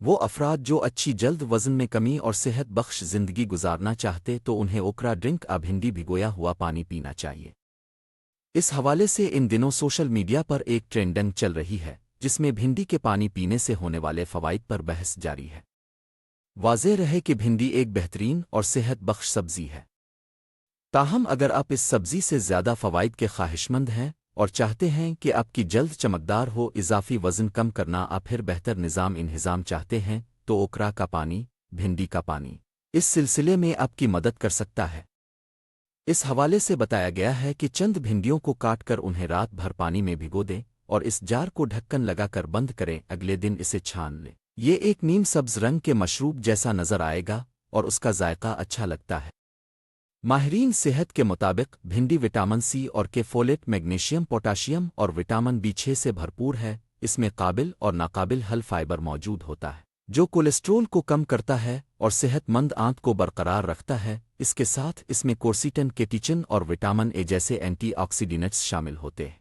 वो अफराद जो अच्छी जल्द वज़न में कमी और सेहत बख्श ज़िंदगी गुजारना चाहते तो उन्हें ओकरा ड्रिंक आ भिंडी भिगोया हुआ पानी पीना चाहिए। इस हवाले से इन दिनों सोशल मीडिया पर एक ट्रेंडिंग चल रही है, जिसमें भिंडी के पानी पीने से होने वाले फवाइद पर बहस जारी है। वाजह रहे कि भिंडी एक बेहतरीन और सेहत बख्श सब्ज़ी है। ताहम अगर आप इस सब्ज़ी से ज़्यादा फ़वाद के ख्वाहिशमंद हैं और चाहते हैं कि आपकी जल्द चमकदार हो, इजाफी वज़न कम करना, आप फिर बेहतर निज़ाम इन्हिज़ाम चाहते हैं तो ओकरा का पानी, भिंडी का पानी। इस सिलसिले में आपकी मदद कर सकता है। इस हवाले से बताया गया है कि चंद भिंडियों को काट कर उन्हें रात भर पानी में भिगो दें और इस जार को ढक्कन लगाकर बंद करें, अगले दिन इसे छान लें। ये एक नीम सब्ज रंग के मशरूब जैसा नज़र आएगा और उसका जायका अच्छा लगता है। माहरीन सेहत के मुताबिक, भिंडी विटामिन सी और के फोलेट, मैग्नीशियम, पोटाशियम और विटामिन बी छः से भरपूर है। इसमें काबिल और नाकाबिल हल फाइबर मौजूद होता है, जो कोलेस्ट्रोल को कम करता है और सेहतमंद आंत को बरकरार रखता है। इसके साथ इसमें कोर्सिटन, केटिचन और विटामिन ए जैसे एंटीऑक्सीडेंट्स शामिल होते हैं।